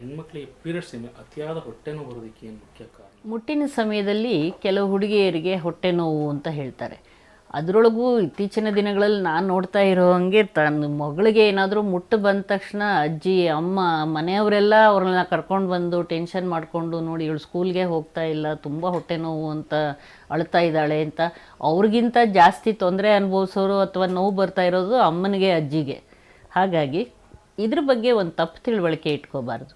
ಹೆಣ್ಮಕ್ಳಿಗೆ ಪೀರಿಯಡ್ಸ್ ಅತಿಯಾದ ಹೊಟ್ಟೆ ನೋವು ಬರೋದಕ್ಕೆ ಏನು ಮುಖ್ಯ ಕಾರಣ? ಮುಟ್ಟಿನ ಸಮಯದಲ್ಲಿ ಕೆಲವು ಹುಡುಗಿಯರಿಗೆ ಹೊಟ್ಟೆ ನೋವು ಅಂತ ಹೇಳ್ತಾರೆ. ಅದರೊಳಗೂ ಇತ್ತೀಚಿನ ದಿನಗಳಲ್ಲಿ ನಾನು ನೋಡ್ತಾ ಇರೋ ಹಂಗೆ ತನ್ನ ಮಗಳಿಗೆ ಏನಾದರೂ ಮುಟ್ಟು ಬಂದ ತಕ್ಷಣ ಅಜ್ಜಿ, ಅಮ್ಮ, ಮನೆಯವರೆಲ್ಲ ಅವ್ರನ್ನ ಕರ್ಕೊಂಡು ಬಂದು ಟೆನ್ಷನ್ ಮಾಡಿಕೊಂಡು ನೋಡಿ, ಇವಳು ಸ್ಕೂಲ್ಗೆ ಹೋಗ್ತಾ ಇಲ್ಲ, ತುಂಬ ಹೊಟ್ಟೆ ನೋವು ಅಂತ ಅಳ್ತಾ ಇದ್ದಾಳೆ ಅಂತ ಅವ್ರಿಗಿಂತ ಜಾಸ್ತಿ ತೊಂದರೆ ಅನುಭವಿಸೋರು ಅಥವಾ ನೋವು ಬರ್ತಾ ಇರೋದು ಅಮ್ಮನಿಗೆ, ಅಜ್ಜಿಗೆ. ಹಾಗಾಗಿ ಇದ್ರ ಬಗ್ಗೆ ಒಂದು ತಪ್ಪು ತಿಳುವಳಿಕೆ ಇಟ್ಕೋಬಾರ್ದು.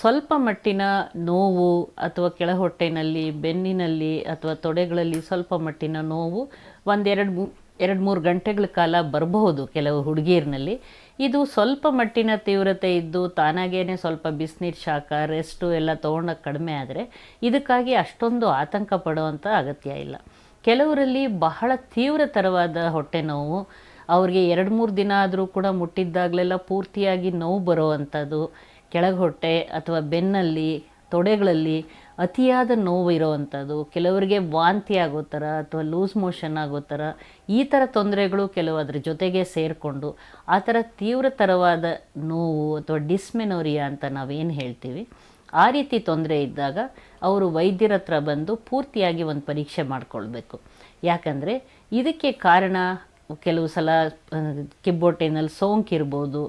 ಸ್ವಲ್ಪ ಮಟ್ಟಿನ ನೋವು ಅಥವಾ ಕೆಳ ಹೊಟ್ಟೆನಲ್ಲಿ ಬೆನ್ನಿನಲ್ಲಿ ಅಥವಾ ತೊಡೆಗಳಲ್ಲಿ ಸ್ವಲ್ಪ ಮಟ್ಟಿನ ನೋವು ಒಂದೆರಡು ಮೂ, ಎರಡು ಮೂರು ಗಂಟೆಗಳ ಕಾಲ ಬರಬಹುದು ಕೆಲವು ಹುಡುಗಿಯರಿನಲ್ಲಿ ಇದು ಸ್ವಲ್ಪ ಮಟ್ಟಿನ ತೀವ್ರತೆ ಇದ್ದು ತಾನಾಗೇನೆ ಸ್ವಲ್ಪ ಬಿಸಿನೀರು ಶಾಖ, ರೆಸ್ಟು ಎಲ್ಲ ತೊಗೊಂಡಾಗ ಕಡಿಮೆ ಆದರೆ ಇದಕ್ಕಾಗಿ ಅಷ್ಟೊಂದು ಆತಂಕ ಪಡುವಂಥ ಅಗತ್ಯ ಇಲ್ಲ. ಕೆಲವರಲ್ಲಿ ಬಹಳ ತೀವ್ರತರವಾದ ಹೊಟ್ಟೆ ನೋವು ಅವ್ರಿಗೆ ಎರಡು ಮೂರು ದಿನ ಆದರೂ ಕೂಡ ಮುಟ್ಟಿದ್ದಾಗಲೆಲ್ಲ ಪೂರ್ತಿಯಾಗಿ ನೋವು ಬರುವಂಥದ್ದು ಕೆಳಗೆ ಹೊಟ್ಟೆ ಅಥವಾ ಬೆನ್ನಲ್ಲಿ, ತೊಡೆಗಳಲ್ಲಿ ಅತಿಯಾದ ನೋವು ಇರೋವಂಥದ್ದು, ಕೆಲವರಿಗೆ ವಾಂತಿ ಆಗೋ ಥರ ಅಥವಾ ಲೂಸ್ ಮೋಷನ್ ಆಗೋ ಥರ ಈ ಥರ ತೊಂದರೆಗಳು ಕೆಲವು ಅದರ ಜೊತೆಗೆ ಸೇರಿಕೊಂಡು ಆ ಥರ ತೀವ್ರತರವಾದ ನೋವು ಅಥವಾ ಡಿಸ್ಮೆನೋರಿಯಾ ಅಂತ ನಾವೇನು ಹೇಳ್ತೀವಿ, ಆ ರೀತಿ ತೊಂದರೆ ಇದ್ದಾಗ ಅವರು ವೈದ್ಯರ ಹತ್ರ ಬಂದು ಪೂರ್ತಿಯಾಗಿ ಒಂದು ಪರೀಕ್ಷೆ ಮಾಡಿಕೊಳ್ಬೇಕು. ಯಾಕಂದರೆ ಇದಕ್ಕೆ ಕಾರಣ ಕೆಲವು ಸಲ ಕಿಬ್ಬೊಟ್ಟೆನಲ್ಲಿ ಸೋಂಕು ಇರ್ಬೋದು,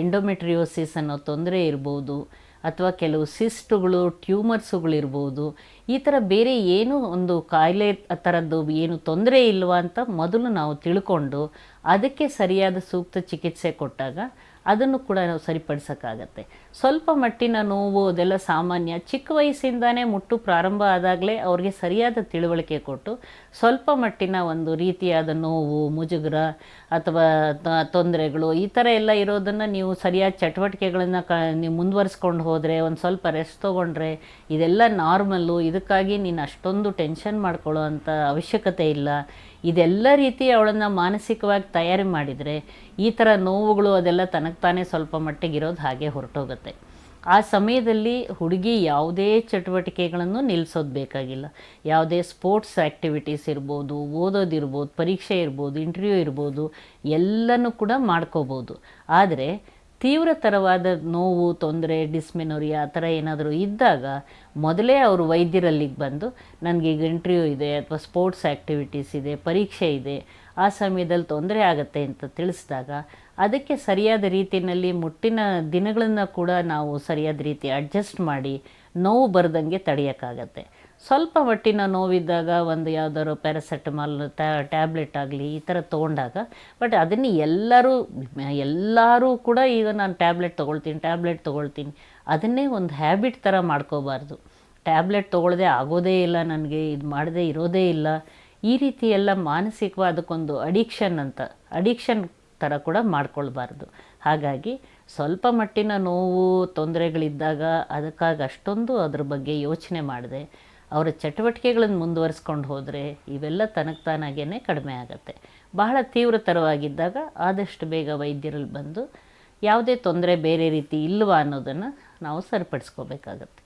ಎಂಡೋಮೆಟ್ರಿಯೋಸಿಸ್ ಅನ್ನೋ ತೊಂದರೆ ಇರ್ಬೋದು, ಅಥವಾ ಕೆಲವು ಸಿಸ್ಟುಗಳು ಟ್ಯೂಮರ್ಸುಗಳಿರ್ಬೋದು ಈ ಥರ ಬೇರೆ ಏನೂ ಒಂದು ಕಾಯಿಲೆ ಥರದ್ದು ಏನು ತೊಂದರೆ ಇಲ್ವಾ ಅಂತ ಮೊದಲು ನಾವು ತಿಳ್ಕೊಂಡು ಅದಕ್ಕೆ ಸರಿಯಾದ ಸೂಕ್ತ ಚಿಕಿತ್ಸೆ ಕೊಟ್ಟಾಗ ಅದನ್ನು ಕೂಡ ನಾವು ಸರಿಪಡಿಸೋಕ್ಕಾಗತ್ತೆ. ಸ್ವಲ್ಪ ಮಟ್ಟಿನ ನೋವು, ಅದೆಲ್ಲ ಸಾಮಾನ್ಯ, ಚಿಕ್ಕ ವಯಸ್ಸಿಂದನೇ ಮುಟ್ಟು ಪ್ರಾರಂಭ ಆದಾಗಲೇ ಅವ್ರಿಗೆ ಸರಿಯಾದ ತಿಳುವಳಿಕೆ ಕೊಟ್ಟು, ಸ್ವಲ್ಪ ಮಟ್ಟಿನ ಒಂದು ರೀತಿಯಾದ ನೋವು, ಮುಜುಗರ ಅಥವಾ ತೊಂದರೆಗಳು, ಈ ಥರ ಎಲ್ಲ ಇರೋದನ್ನು ನೀವು ಸರಿಯಾದ ಚಟುವಟಿಕೆಗಳನ್ನು ಕ, ನೀವು ಮುಂದುವರಿಸ್ಕೊಂಡು ಹೋದರೆ, ಒಂದು ಸ್ವಲ್ಪ ರೆಸ್ಟ್ ತೊಗೊಂಡ್ರೆ, ಇದೆಲ್ಲ ನಾರ್ಮಲ್ಲು ಇದಕ್ಕಾಗಿ ನೀನು ಅಷ್ಟೊಂದು ಟೆನ್ಷನ್ ಮಾಡ್ಕೊಳ್ಳೋ ಅವಶ್ಯಕತೆ ಇಲ್ಲ. ಇದೆಲ್ಲ ರೀತಿ ಅವಳನ್ನು ಮಾನಸಿಕವಾಗಿ ತಯಾರಿ ಮಾಡಿದರೆ, ಈ ಥರ ನೋವುಗಳು ಅದೆಲ್ಲ ತನಗೆ ತಾನೇ ಸ್ವಲ್ಪ ಮಟ್ಟಿಗೆ ಇರೋದು ಹಾಗೆ ಹೊರಟೋಗುತ್ತೆ. ಆ ಸಮಯದಲ್ಲಿ ಹುಡುಗಿ ಯಾವುದೇ ಚಟುವಟಿಕೆಗಳನ್ನು ನಿಲ್ಲಿಸೋದು ಬೇಕಾಗಿಲ್ಲ. ಯಾವುದೇ ಸ್ಪೋರ್ಟ್ಸ್ ಆ್ಯಕ್ಟಿವಿಟೀಸ್ ಇರ್ಬೋದು ಓದೋದಿರ್ಬೋದು ಪರೀಕ್ಷೆ ಇರ್ಬೋದು, ಇಂಟರ್ವ್ಯೂ ಇರ್ಬೋದು, ಎಲ್ಲನೂ ಕೂಡ ಮಾಡ್ಕೋಬೋದು. ಆದರೆ ತೀವ್ರತರವಾದ ನೋವು, ತೊಂದರೆ ಡಿಸ್ಮೆನೋರಿಯಾ ಆ ಥರ ಏನಾದರೂ ಇದ್ದಾಗ ಮೊದಲೇ ಅವರು ವೈದ್ಯರಲ್ಲಿಗೆ ಬಂದು ನನಗೆ ಈಗ ಇಂಟರ್ವ್ಯೂ ಇದೆ, ಅಥವಾ ಸ್ಪೋರ್ಟ್ಸ್ ಆ್ಯಕ್ಟಿವಿಟೀಸ್ ಇದೆ, ಪರೀಕ್ಷೆ ಇದೆ ಆ ಸಮಯದಲ್ಲಿ ತೊಂದರೆ ಆಗುತ್ತೆ ಅಂತ ತಿಳಿಸಿದಾಗ ಅದಕ್ಕೆ ಸರಿಯಾದ ರೀತಿಯಲ್ಲಿ ಮುಟ್ಟಿನ ದಿನಗಳನ್ನು ಕೂಡ ನಾವು ಸರಿಯಾದ ರೀತಿ ಅಡ್ಜಸ್ಟ್ ಮಾಡಿ ನೋವು ಬರ್ದಂಗೆ ತಡೆಯೋಕ್ಕಾಗತ್ತೆ. ಸ್ವಲ್ಪ ಮಟ್ಟಿನ ನೋವಿದ್ದಾಗ ಒಂದು ಯಾವುದಾದ್ರು ಪ್ಯಾರಾಸೆಟಮಾಲ್ ಟ್ಯಾಬ್ಲೆಟ್ ಆಗಲಿ ಈ ಥರ ತೊಗೊಂಡಾಗ, ಬಟ್ ಅದನ್ನು ಎಲ್ಲರೂ ಎಲ್ಲರೂ ಕೂಡ ಈಗ ನಾನು ಟ್ಯಾಬ್ಲೆಟ್ ತೊಗೊಳ್ತೀನಿ ಟ್ಯಾಬ್ಲೆಟ್ ತೊಗೊಳ್ತೀನಿ, ಅದನ್ನೇ ಒಂದು ಹ್ಯಾಬಿಟ್ ಥರ ಮಾಡ್ಕೋಬಾರ್ದು. ಟ್ಯಾಬ್ಲೆಟ್ ತೊಗೊಳ್ಳದೆ ಆಗೋದೇ ಇಲ್ಲ ನನಗೆ, ಇದು ಮಾಡದೇ ಇರೋದೇ ಇಲ್ಲ. ಈ ರೀತಿ ಎಲ್ಲ ಮಾನಸಿಕವಾದಕ್ಕೊಂದು ಅಡಿಕ್ಷನ್ ಅಂತ ಅಡಿಕ್ಷನ್ ಥರ ಕೂಡ ಮಾಡ್ಕೊಳ್ಬಾರ್ದು. ಹಾಗಾಗಿ ಸ್ವಲ್ಪ ಮಟ್ಟಿನ ನೋವು, ತೊಂದರೆಗಳಿದ್ದಾಗ ಅದಕ್ಕಾಗಿ ಅಷ್ಟೊಂದು ಅದ್ರ ಬಗ್ಗೆ ಯೋಚನೆ ಮಾಡಿದೆ, ಅವರ ಚಟುವಟಿಕೆಗಳನ್ನು ಮುಂದುವರಿಸ್ಕೊಂಡು ಹೋದರೆ ಇವೆಲ್ಲ ತನಗೆ ತಾನಾಗೇ ಕಡಿಮೆ ಆಗುತ್ತೆ. ಬಹಳ ತೀವ್ರತರವಾಗಿದ್ದಾಗ ಆದಷ್ಟು ಬೇಗ ವೈದ್ಯರಲ್ಲಿ ಬಂದು ಯಾವುದೇ ತೊಂದರೆ ಬೇರೆ ರೀತಿ ಇಲ್ಲವಾ ಅನ್ನೋದನ್ನು ನಾವು ಸರಿಪಡಿಸ್ಕೋಬೇಕಾಗತ್ತೆ.